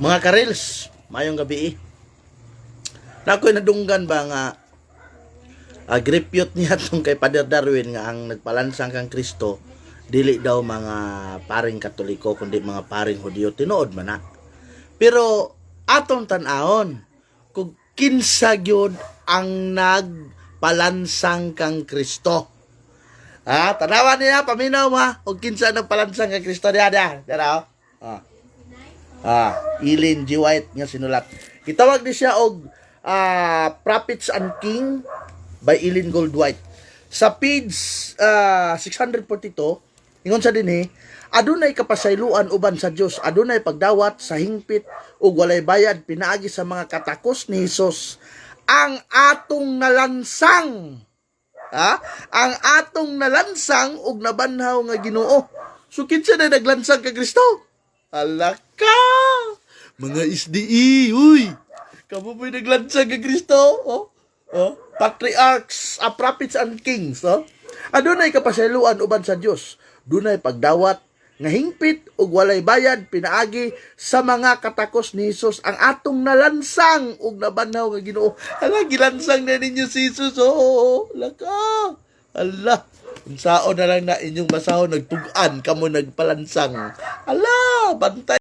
Mga karils, mayong gabi eh. Na ako'y nadunggan ba nga agripyot niya tong kay Father Darwin nga ang nagpalansang kang Kristo dili daw mga paring katoliko kundi mga paring Hudyo tinuod man. Pero atong tan-aon kung kinsa gyud ang nagpalansang kang Kristo. Ah, tanawan niya paminaw ha og kinsa nagpalansang kang Kristo diha diha. Diha, oh. Ah. Ah, Ilin G. White nga sinulat. Gitawag ni siya og ah, Prophets and King by Ilin Goldwhite. Sa page ah, 642, ingon sa dinhi, adunay kapasayloan uban sa Dios, adunay pagdawat sa hingpit ug walay bayad pinaagi sa mga katakos ni Hesus ang atong nalansang. Ha? Ang atong nalansang ug nabanhaw nga Ginoo. So kinsa na naglansang kay Kristo? Alaka! Mga SDE, uy! Kamu po'y naglansang kay Kristo, oh? Oh? Patriarchs, ah, prophets and kings, oh? Adunay kapasayloan uban sa Dios. Dunay pagdawat nga hingpit ug walay bayad pinaagi sa mga katakos ni Hesus ang atong nalansang ug nabanhaw nga Ginoo. Ala gilansang na ninyo si Hesus. Oh, laka. Allah. Unsaon na lang na inyong masahon nagtugan kamo nagpalansang. Ala, bantay